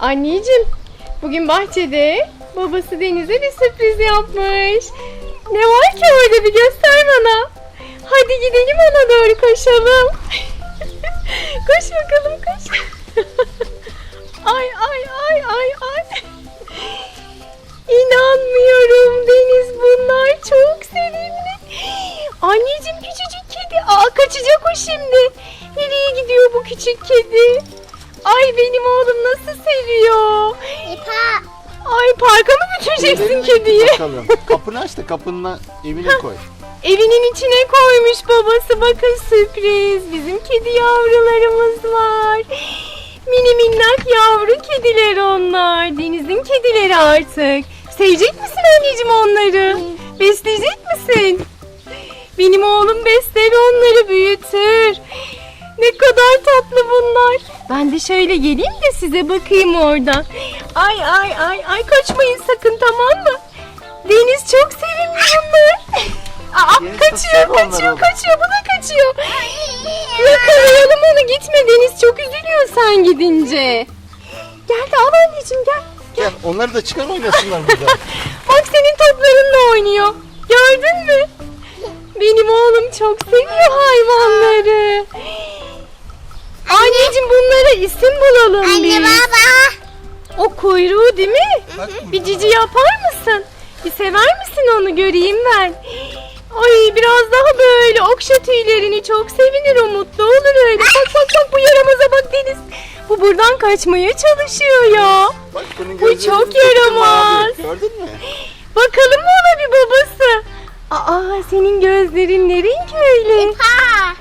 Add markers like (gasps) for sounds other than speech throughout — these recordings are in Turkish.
Anneciğim, bugün bahçede babası Deniz'e bir sürpriz yapmış. Ne var ki orada bir göster bana. Hadi gidelim ona doğru koşalım. (laughs) koş bakalım koş. (laughs) ay ay ay ay ay. İnanmıyorum Deniz bunlar çok sevimli. (gasps) Anneciğim küçücük kedi. Aa kaçacak o şimdi. Nereye gidiyor bu küçük kedi? Parka mı götüreceksin kediyi? Bakalım. Kapını aç da kapının evine koy. Evinin içine koymuş babası. Bakın sürpriz. Bizim kedi yavrularımız var. (gasps) Mini minnak yavru kediler onlar. Denizin kedileri artık. Sevecek misin anneciğim onları? Besleyecek misin? Benim oğlum besler onları büyütür. Ne kadar tatlı bunlar. Ben de şöyle geleyim de size bakayım oradan. Ay ay ay ay kaçmayın sakın tamam mı? Deniz çok sevimli bunlar. (laughs) Aa, Deniz kaçıyor kaçıyor kaçıyor bu da kaçıyor. Yakalayalım onu gitme Deniz çok üzülüyor sen gidince. Gel de al anneciğim gel. Gel onları da çıkar oynasınlar burada. (laughs) Bak senin toplarınla oynuyor. Gördün mü? Benim oğlum çok seviyor hayvanları. Anneciğim bunlara isim bulalım Anne biz. baba. O kuyruğu değil mi? Bak Bir cici yapar mısın? Bir sever misin onu göreyim ben. Ay biraz daha böyle okşa tüylerini çok sevinir o mutlu olur öyle. Bak bak bak bu yaramaza bak Deniz. Bu buradan kaçmaya çalışıyor ya. Bak bunun Bu çok yaramaz. abi. Gördün mü? Bakalım mı ona bir babası? Aa senin gözlerin ne renk öyle? İpa.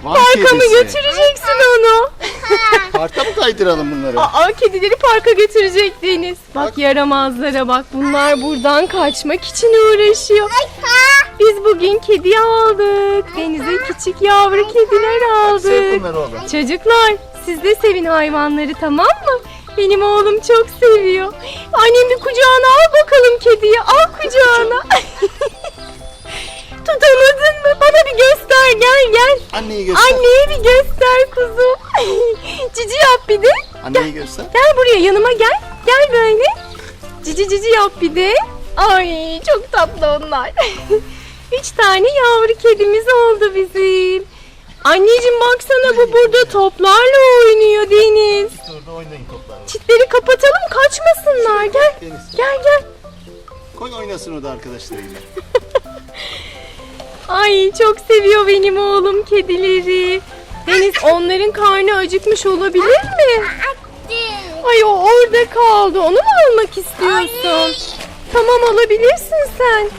Van Parka mı kedisi. götüreceksin onu? (laughs) Parka mı kaydıralım bunları? Aa kedileri parka götürecek Deniz. Bak Bak. yaramazlara bak. Bunlar buradan kaçmak için uğraşıyor. Biz bugün kedi aldık. Denize küçük yavru kediler Sev aldık. bunları oğlum. Çocuklar siz de sevin hayvanları tamam mı? Benim oğlum çok seviyor. Annem bir kucağına al bakalım kediyi. Al kucağına. (laughs) Tutamadın mı? Bana bir göster gel gel. Anneyi göster. Anneye bir göster Anneyi göster. Gel buraya yanıma gel. Gel böyle. Cici cici yap bir de. Ay çok tatlı onlar. (laughs) Üç tane yavru kedimiz oldu bizim. Anneciğim baksana bu burada toplarla oynuyor Deniz. Orada oynayın toplarla. Çitleri kapatalım kaçmasınlar. Gel. Deniz. Gel gel. Koy oynasın o da arkadaşlarıyla. (laughs) Ay çok seviyor benim oğlum kedileri. Deniz onların karnı acıkmış olabilir mi? Ay o orada kaldı. Onu mu almak istiyorsun? Tamam alabilirsin sen.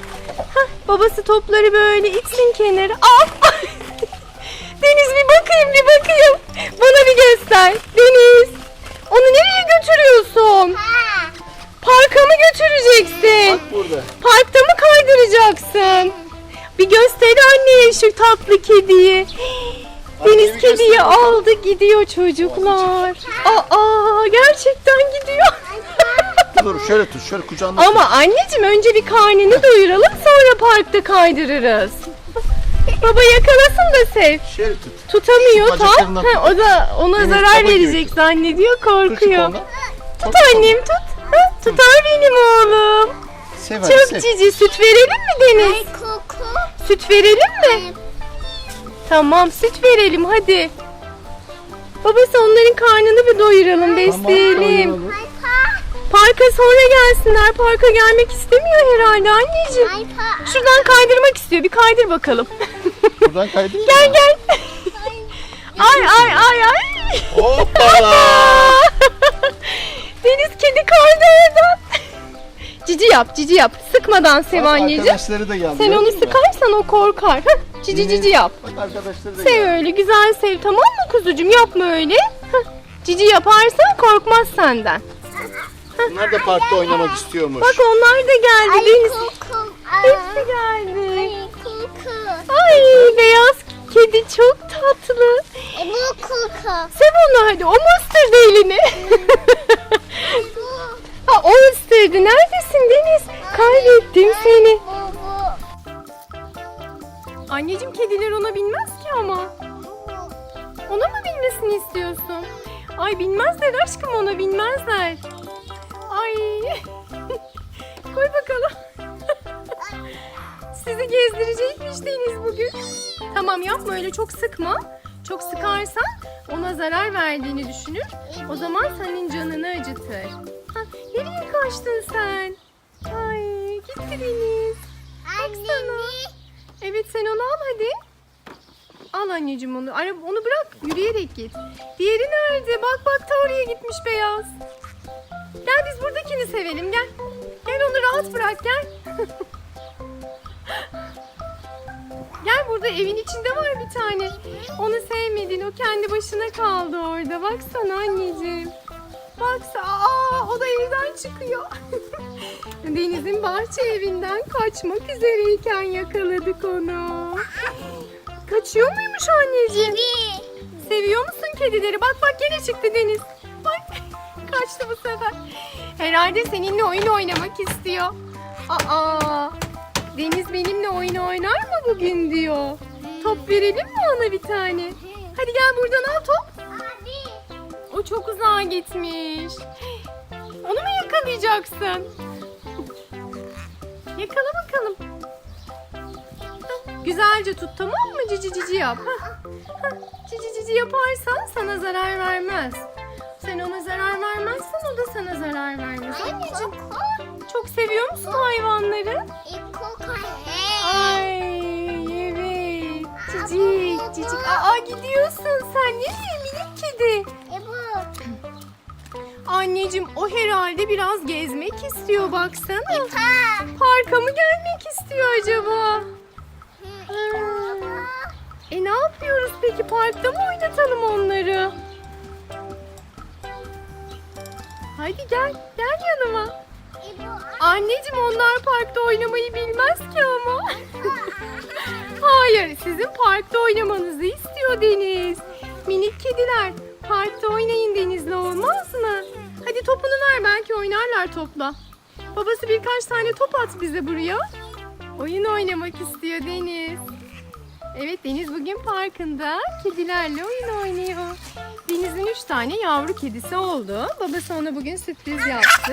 Hah, babası topları böyle itsin kenara. Al. Aldı gidiyor çocuklar. Aa gerçekten gidiyor. (laughs) Dur şöyle tut şöyle kucağına Ama anneciğim önce bir karnını doyuralım sonra parkta kaydırırız. Baba yakalasın da sev. tut. Şöyle tut. Tutamıyor Şu tam. bacaklarından Ha, o da ona Deniz zarar baba verecek zannediyor Tut şu korkuyor. Tut annem tut. Ha, tutar benim oğlum. Sev hadi Çok sev. cici süt verelim mi Deniz? Koku. Süt verelim mi? Tamam süt verelim hadi. Babası onların karnını bir doyuralım besleyelim. oynayalım. Parka sonra gelsinler. Parka gelmek istemiyor herhalde anneciğim. Şuradan kaydırmak istiyor. Bir kaydır bakalım. Buradan kaydırayım gel gel. ay ay ay ay. Hoppala. Deniz kedi kaydı oradan. Cici yap cici yap. Sıkmadan sev Bak, anneciğim. Arkadaşları da geldi. Sen onu gördün mü? sıkarsan o korkar. Hah, cici Yine- cici yap. Bak arkadaşları da Sev geldi. öyle güzel sev tamam mı kuzucuğum yapma öyle. Hah, Cici yaparsan korkmaz senden. Bunlar da parkta oynamak istiyormuş. Bak onlar da geldi Ay Deniz. koku. Hepsi geldi. Ay koku. Ay beyaz kedi çok tatlı. E, bu koku. Sev onu hadi o mu ısırdı elini? Ha, o ısırdı. Neredesin Deniz? Kaybettim seni. Anneciğim kediler ona binmez ki ama. Ona mı binmesini istiyorsun? Ay binmezler aşkım ona binmezler. Ay. (laughs) Koy bakalım. (laughs) Sizi gezdirecekmiş Deniz bugün. Tamam yapma öyle çok sıkma. Çok sıkarsan ona zarar verdiğini düşünür. O zaman senin canını acıtır. Nereye kaçtın sen? Ay gitti Deniz. Anne. Evet sen onu al hadi. Al anneciğim onu. Ara, onu bırak yürüyerek git. Diğeri nerede? Bak bak ta oraya gitmiş beyaz. Gel biz buradakini sevelim gel. Gel onu rahat bırak gel. (laughs) gel burada evin içinde var bir tane. Onu sevmedin o kendi başına kaldı orada. Baksana anneciğim. Baksa aa o da evden çıkıyor. (laughs) Deniz'in bahçe evinden kaçmak üzereyken yakaladık onu. Kaçıyor muymuş anneciğim? Seviyor musun kedileri? Bak bak gene çıktı Deniz. Bak (laughs) kaçtı bu sefer. Herhalde seninle oyun oynamak istiyor. Aa Deniz benimle oyun oynar mı bugün diyor. Top verelim mi ona bir tane? Hadi gel buradan al top. O çok uzağa gitmiş. Onu mu yakalayacaksın? Yakala bakalım. Hah, Güzelce tut tamam mı? Cici cici yap. Hah, hah, Cici cici yaparsan sana zarar vermez. Sen ona zarar vermezsen o da sana zarar vermez. Anneciğim çok seviyor musun hayvanları? Ay evet. Cicik cicik. Aa gidiyorsun sen nereye minik kedi? Anneciğim o herhalde biraz gezmek istiyor baksana. Parka mı gelmek istiyor acaba? E ne yapıyoruz peki? Parkta mı oynatalım onları? Hadi gel, gel yanıma. Anneciğim onlar parkta oynamayı bilmez ki ama. (laughs) Hayır, sizin parkta oynamanızı istiyor Deniz. Minik kediler, parkta oynayın Deniz'le olmaz mı? Topunu ver belki oynarlar topla. Babası birkaç tane top at bize buraya. Oyun oynamak istiyor Deniz. Evet Deniz bugün parkında kedilerle oyun oynuyor. Deniz'in üç tane yavru kedisi oldu. Babası ona bugün sürpriz yaptı.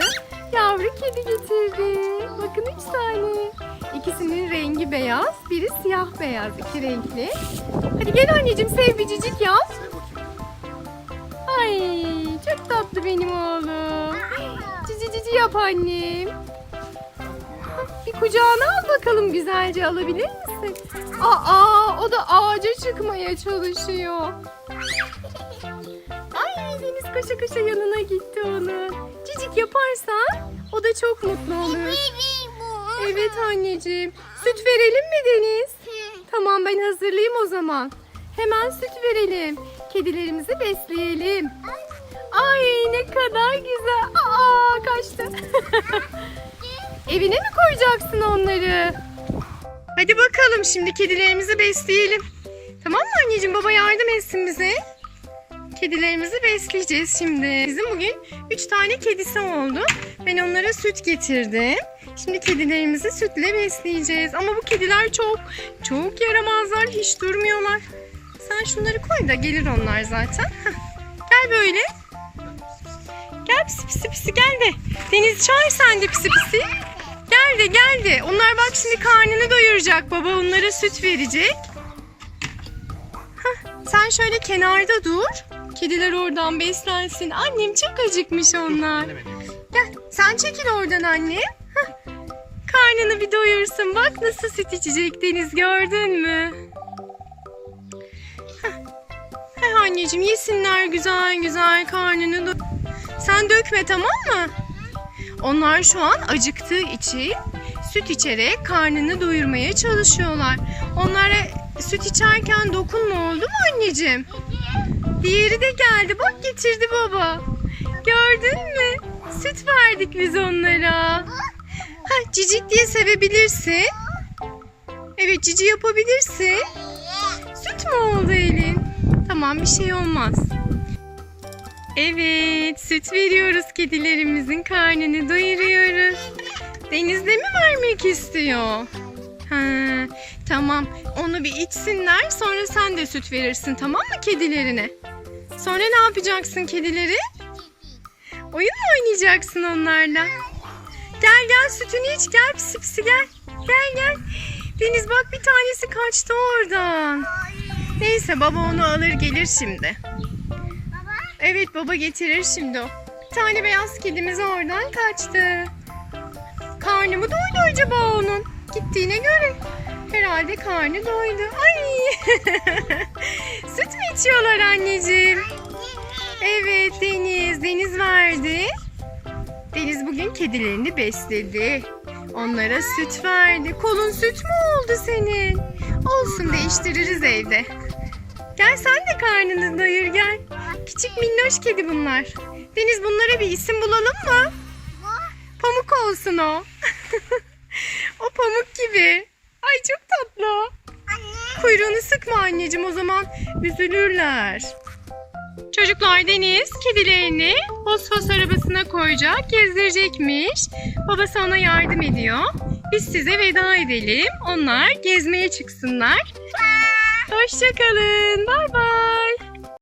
Yavru kedi getirdi. Bakın üç tane. İkisinin rengi beyaz, biri siyah beyaz. iki renkli. Hadi gel anneciğim sev bir cicik yap. Ay çok tatlı benim oğlum. Yap annem. Bir kucağına al bakalım güzelce alabilir misin? Aa o da ağaca çıkmaya çalışıyor. Ay Deniz koşa koşa yanına gitti onun. Cicik yaparsan o da çok mutlu olur. Evet anneciğim. Süt verelim mi Deniz? Tamam ben hazırlayayım o zaman. Hemen süt verelim. Kedilerimizi besleyelim. Ay ne kadar güzel. Aa kaçtı. (laughs) Evine mi koyacaksın onları? Hadi bakalım şimdi kedilerimizi besleyelim. Tamam mı anneciğim baba yardım etsin bize. Kedilerimizi besleyeceğiz şimdi. Bizim bugün 3 tane kedisi oldu. Ben onlara süt getirdim. Şimdi kedilerimizi sütle besleyeceğiz. Ama bu kediler çok çok yaramazlar. Hiç durmuyorlar. Sen şunları koy da gelir onlar zaten. Gel böyle. Pisi pisi pisi gel de. Deniz çağır sen de pisi pisi. Gel de gel de. Onlar bak şimdi karnını doyuracak. Baba onlara süt verecek. Hah, sen şöyle kenarda dur. Kediler oradan beslensin. Annem çok acıkmış onlar. Gel sen çekil oradan anne. Karnını bir doyursun. Bak nasıl süt içecek Deniz gördün mü? Heh anneciğim yesinler güzel güzel karnını do- Sen dökme tamam mı? Onlar şu an acıktığı için süt içerek karnını doyurmaya çalışıyorlar. Onlara süt içerken dokunma oldu mu anneciğim? Diğeri de geldi bak getirdi baba. Gördün mü? Süt verdik biz onlara. Ha cicik diye sevebilirsin. Evet cici yapabilirsin. Süt mü oldu elin? Tamam bir şey olmaz. Evet süt veriyoruz kedilerimizin karnını doyuruyoruz. Denizde mi vermek istiyor? Ha, tamam onu bir içsinler sonra sen de süt verirsin tamam mı kedilerine? Sonra ne yapacaksın kedileri? Oyun mu oynayacaksın onlarla? Gel gel sütünü iç gel pisi gel. Gel gel. Deniz bak bir tanesi kaçtı oradan. Neyse baba onu alır gelir şimdi. Evet baba getirir şimdi o. Bir tane beyaz kedimiz oradan kaçtı. Karnı mı doydu acaba onun? Gittiğine göre. Herhalde karnı doydu. Ay! (laughs) Süt mü içiyorlar anneciğim? Evet Deniz. Deniz verdi. Deniz bugün kedilerini besledi. Onlara süt verdi. Kolun süt mü oldu senin? Olsun değiştiririz evde. Gel sen de karnını doyur gel. Küçük minnoş kedi bunlar. Deniz bunlara bir isim bulalım mı? Pamuk olsun o. (laughs) o pamuk gibi. Ay çok tatlı. o. Kuyruğunu sıkma anneciğim o zaman üzülürler. Çocuklar Deniz kedilerini fosfos arabasına koyacak, gezdirecekmiş. Babası ona yardım ediyor. Biz size veda edelim. Onlar gezmeye çıksınlar. Hoşçakalın. Bay bay.